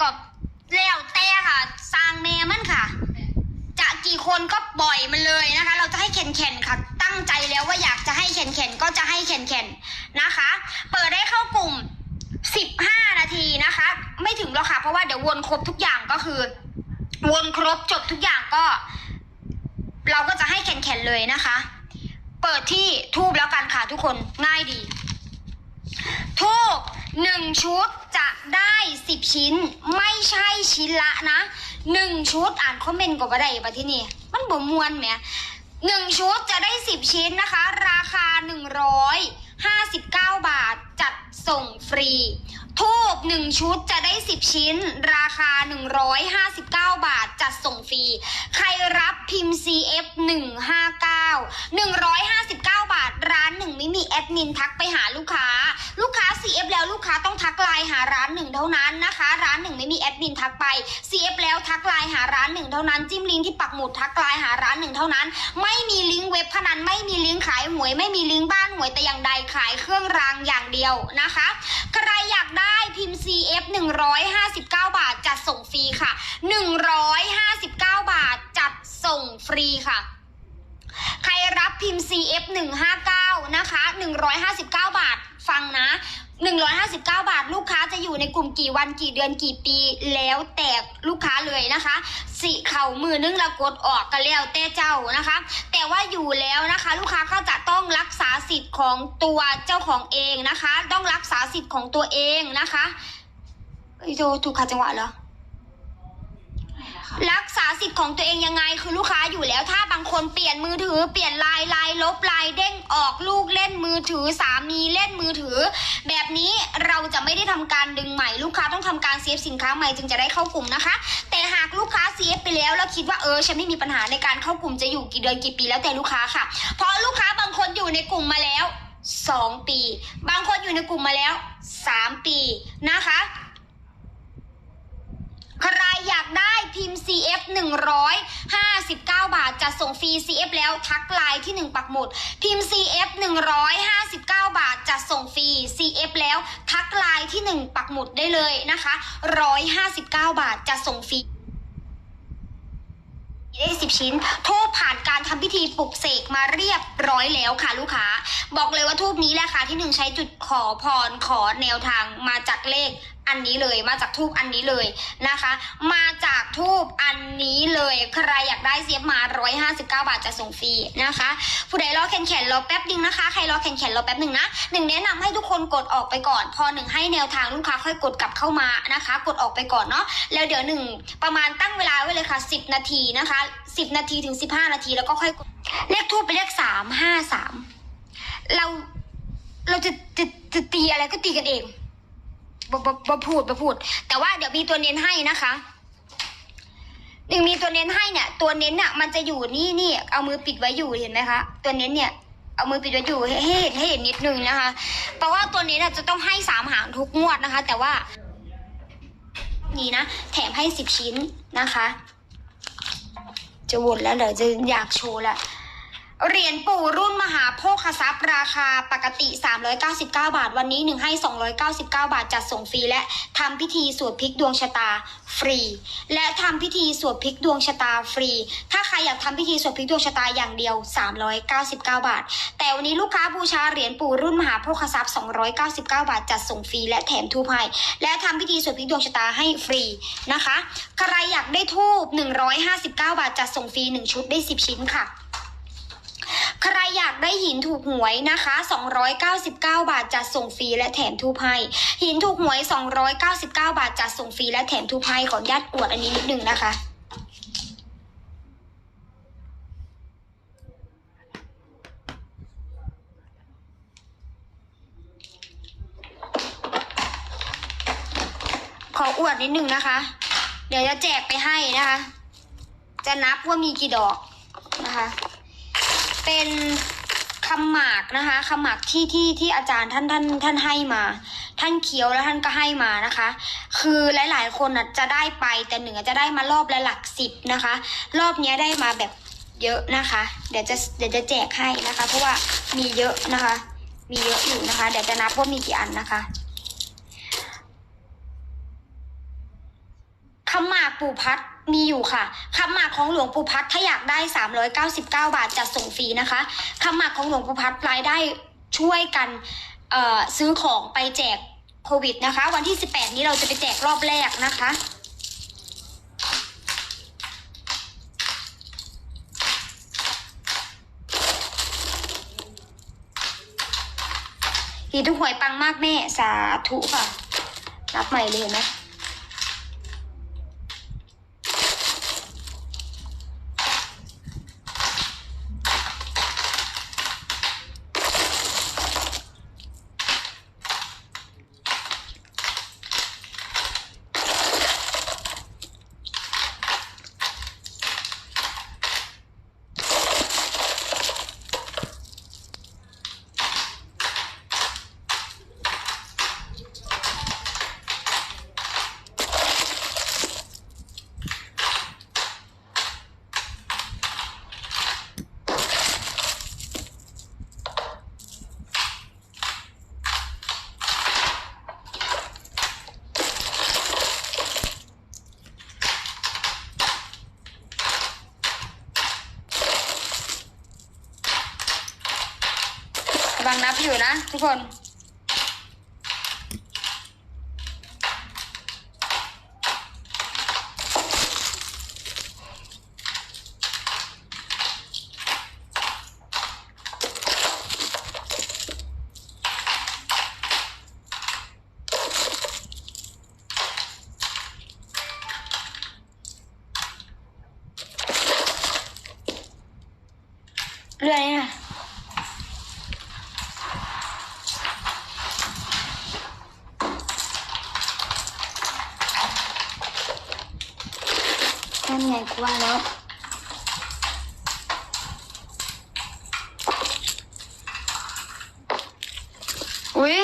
ก็แล้วแต่ค่ะ สร้างแม่มันค่ะ จะกี่คนก็ปล่อยมันเลยนะคะ เราจะให้แข่นๆค่ะ ตั้งใจแล้วว่าอยากจะให้แข่นๆก็จะให้แข่นๆนนะคะ เปิดได้เข้ากลุ่ม 15 นาทีนะคะ ไม่ถึงหรอกค่ะ เพราะว่าเดี๋ยววนครบทุกอย่างก็คือ วนครบจบทุกอย่างก็ เราก็จะให้แข่นๆเลยนะคะ เปิดที่ทูบแล้วกันค่ะทุกคนง่ายดีทูบ หนึ่งชุดจะได้สิบชิ้น ไม่ใช่ชิ้นละนะหนึ่งชุดอ่านคอมเมนต์ก็บ่ได้ปะที่นี่ มันบ่มวนแหมหนึ่งชุดจะได้สิบชิ้นนะคะ ราคาหนึ่งร้อยห้าสิบเก้าบาทจัดส่งฟรีทูบหนึ่งชุดจะได้สิบชิ้น ราคาหนึ่งร้อยห้าสิบเก้าบาทจัดส่งฟรี ใครรับพิมพ์ CF หนึ่งห้าเก้าหนึ่งร้อยห้าสิบ ร้านหนึ่งไม่มีแอดมินทักไปหาลูกค้า ลูกค้า CF แล้วลูกค้าต้องทักไลน์หาร้านหนึ่งเท่านั้นนะคะ ร้านหนึ่งไม่มีแอดมินทักไป CF แล้วทักไลน์หาร้านหนึ่งเท่านั้น จิ้มลิงก์ที่ปักหมุดทักไลน์หาร้านหนึ่งเท่านั้น ไม่มีลิงก์เว็บพนันไม่มีลิงก์ขายหวย ไม่มีลิงก์บ้านหวยแต่อย่างใดขายเครื่องรางอย่างเดียวนะคะ ใครอยากได้พิมพ์ CF 159 บาทจัดส่งฟรีค่ะ 159 บาทจัดส่งฟรีค่ะ ใครรับพิมพ์ CF 159 นะคะ 159 บาท ฟังนะ 159 บาท ลูกค้าจะอยู่ในกลุ่มกี่วันกี่เดือนกี่ปี แล้วแต่ลูกค้าเลยนะคะ สิเข่ามือนึงล้วกดออกก็แล้วแต่เจ้านะคะ แต่ว่าอยู่แล้วนะคะ ลูกค้าก็จะต้องรักษาสิทธิ์ของตัวเจ้าของเองนะคะ ต้องรักษาสิทธิ์ของตัวเองนะคะไอ้โจถูกขัดจังหวะเหรอ รักษาสิทธิ์ของตัวเองยังไงคือลูกค้าอยู่แล้ว ถ้าบางคนเปลี่ยนมือถือ เปลี่ยนลายลายลบลายเด้งออกลูกเล่นมือถือสามีเล่นมือถือ แบบนี้เราจะไม่ได้ทำการดึงใหม่ลูกค้าต้องทำการเซฟสินค้าใหม่จึงจะได้เข้ากลุ่มนะคะ แต่หากลูกค้าเซฟไปแล้วแล้วคิดว่าเออฉันไม่มีปัญหาในการเข้ากลุ่มจะอยู่กี่เดือนกี่ปีแล้วแต่ลูกค้าค่ะ เพราะลูกค้าบางคนอยู่ในกลุ่มมาแล้ว 2 ปี บางคนอยู่ในกลุ่มมาแล้ว 3 ปีนะคะ อยากได้พิมพ์ CF 159 บาทจะส่งฟรี CF แล้วทักไลน์ที่ 1 ปักหมุด พิมพ์ CF 159 บาทจะส่งฟรี CF แล้วทักไลน์ที่ 1 ปักหมุดได้เลยนะคะ 159 บาทจะส่งฟรีได้สิบชิ้นทูบผ่านการทำพิธีปลุกเสกมาเรียบร้อยแล้วค่ะลูกค้า บอกเลยว่าทูบนี้แหละค่ะที่หนึ่งใช้จุดขอพรขอแนวทางมาจากเลข อันนี้เลยมาจากทูบอันนี้เลยนะคะ มาจากทูบอันนี้เลยใครอยากได้เสียบมา 159 บาทจะส่งฟรีนะคะ ผู้ใดรอแขนแขนรอแป๊บนึงนะคะ ใครรอแขนแขนรอแป๊บหนึ่งนะหนึ่งแนะนำให้ทุกคนกดออกไปก่อน พอหนึ่งให้แนวทางลูกค้าค่อยกดกลับเข้ามานะคะ กดออกไปก่อนเนาะแล้วเดี๋ยวหนึ่งประมาณตั้งเวลาไว้เลยค่ะ 10 นาทีนะคะ 10 นาทีถึง 15 นาทีแล้วก็ค่อยกดเลขทูบเป็นเลขสามห้าสามเราเราจะจะจะตีอะไรก็ตีกันเอง บ่บ่บ่พูดบ่พูด แต่ว่าเดี๋ยวมีตัวเน้นให้นะคะหนึ่งมีตัวเน้นให้เนี่ย ตัวเน้นเนี่ยมันจะอยู่นี่นี่เอามือปิดไว้อยู่เห็นไหมคะตัวเน้นเนี่ยเอามือปิดไว้อยู่ให้เห็นให้เห็นนิดนึงนะคะเพราะว่าตัวเน้นน่ะจะต้องให้สามหางทุกงวดนะคะ แต่ว่า นี่นะแถมให้สิบชิ้นนะคะ จะวนแล้วเดี๋ยวจะอยากโชว์ละ เหรียญปู่รุ่นมหาโภคทรัพย์ราคาปกติ 399 บาท วันนี้หนึ่งให้ 299 บาทจัดส่งฟรีและทำพิธีสวดพลิกดวงชะตาฟรี และทำพิธีสวดพลิกดวงชะตาฟรี ถ้าใครอยากทำพิธีสวดพลิกดวงชะตาอย่างเดียว 399 บาท แต่วันนี้ลูกค้าบูชาเหรียญปู่รุ่นมหาโภคทรัพย์ 299 บาทจัดส่งฟรีและแถมทูบให้และทำพิธีสวดพลิกดวงชะตาให้ฟรีนะคะ ใครอยากได้ทูบ159 บาทจัดส่งฟรี1ชุดได้ 10 ชิ้นค่ะ ใครอยากได้หินถูกหวยนะคะ 299 บาทจัดส่งฟรีและแถมทูบให้หินถูกหวย 299 บาทจัดส่งฟรีและแถมทูบให้ขออนุญาตอวดอันนี้นิดนึงนะคะขออวดนิดนึงนะคะ เดี๋ยวจะแจกไปให้นะคะ จะนับว่ามีกี่ดอกนะคะ เป็นคำหมากนะคะคำหมากที่ที่ที่อาจารย์ท่านท่านท่านให้มา ท่านเคี้ยวแล้วท่านก็ให้มานะคะ คือหลายๆ คนนะจะได้ไปแต่หนึ่งจจะได้มารอบละหลักสิบนะคะ รอบเนี้ยได้มาแบบเยอะนะคะ เดี๋ยวจะเดี๋ยวจะแจกให้นะคะ เพราะว่ามีเยอะนะคะ มีเยอะอยู่นะคะ เดี๋ยวจะนับว่ามีกี่อันนะคะคำหมาก ปู่พัดมีอยู่ค่ะคำหมากของหลวงปู่พัดถ้าอยากได้ 399 บาทจะส่งฟรีนะคะคำหมากของหลวงปู่พัดรายได้ช่วยกันซื้อของไปแจกโควิดนะคะ วันที่ 18 นี้เราจะไปแจกรอบแรกนะคะหีทุกหวยปังมากแม่ สาธุค่ะนับใหม่เลยเห็นไวังนับอยู่นะทุกคน ไงกูว่าแล้วอุ้ย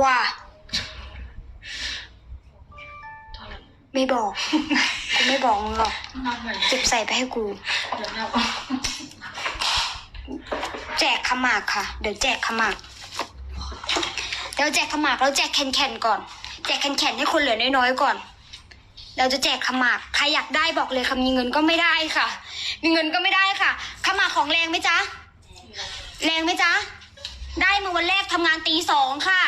ว่าไม่บอก กูไม่บอกมึงหรอกนับใหม่เก็บใส่ไปให้กู เดี๋ยวนับแจกขมากค่ะ เดี๋ยวแจกขมากเดี๋ยวแจกขมากแล้วแจกแคนๆก่อน แจกแคนๆให้คนเหลือน้อยๆก่อน เราจะแจกขมากใครอยากได้บอกเลยค่ะมีเงินก็ไม่ได้ค่ะ มีเงินก็ไม่ได้ค่ะขมากของแรงไหมจ๊ะแรงไหมจ๊ะได้มาวันแรกทำงานตีสองค่ะ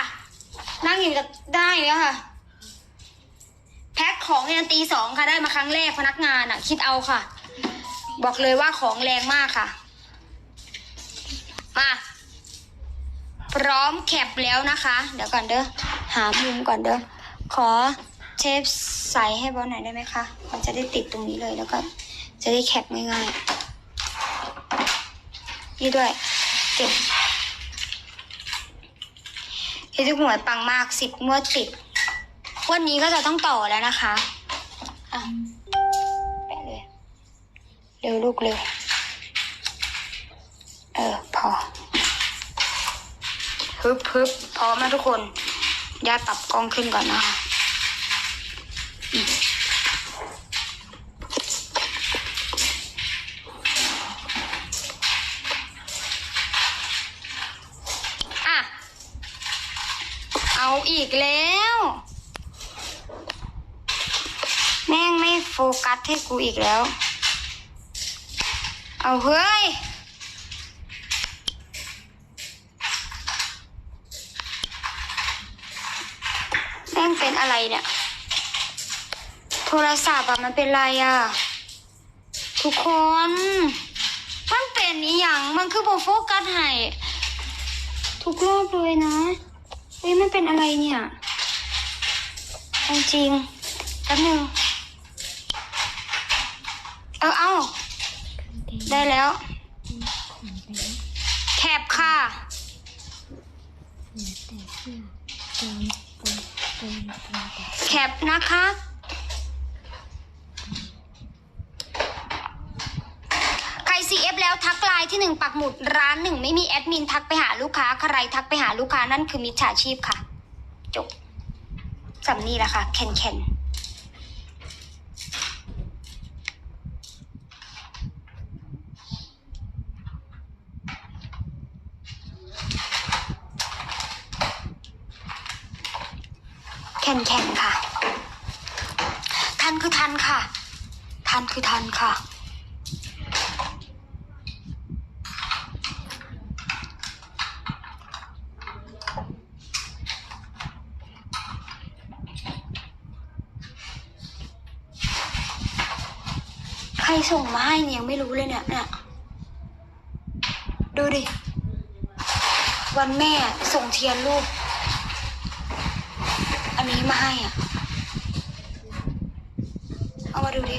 นั่งอยู่กับได้แล้วค่ะแพ็คของเนี่ยตีสองค่ะได้มาครั้งแรกพนักงานอะ คิดเอาค่ะ บอกเลยว่าของแรงมากค่ะ มา พร้อมแคปแล้วนะคะ เดี๋ยวก่อนเด้อ หามุมก่อนเด้อ ขอเทปใส่ให้บอลหน่อยได้ไหมคะ มันจะได้ติดตรงนี้เลยแล้วก็จะได้แคปง่ายๆนี่ด้วย เก็บเฮ้ยทุกหวยปังมากสิบงวดติด วันนี้ก็จะต้องต่อแล้วนะคะ อะ แปะเลย เร็วลูกเร็ว ฮึบฮึบพร้อมนะทุกคนย่าปรับกล้องขึ้นก่อนนะคะอะ เอาอีกแล้ว แม่งไม่โฟกัสให้กูอีกแล้ว เอาเฮ้ย ม่งเป็นอะไรเนี่ย โทรศัพท์อะมันเป็นไรอะทุกคน มันเป็นอีหยังมันคือโบโฟกัสให้ทุกรอบเลยนะเฮ้ยมันเป็นอะไรเนี่ยจริงแป๊บนึงเออเอาได้แล้ว แคปค่ะแแคปนะคะใคร CF แล้วทักไลน์ที่หนึ่งปักหมุดร้านหนึ่งไม่มีแอดมินทักไปหาลูกค้า ใครทักไปหาลูกค้านั่นคือมิจฉาชีพค่ะ จบสำนีแหละค่ะแคนแคน แคนแคนค่ะ ทันคือทันค่ะ ทันคือทันค่ะ ใครส่งมาให้เนี่ยยังไม่รู้เลยเนี่ยเนี่ยดูดิ วันแม่ส่งเทียนรูป มาให้อะ เอามาดูดิ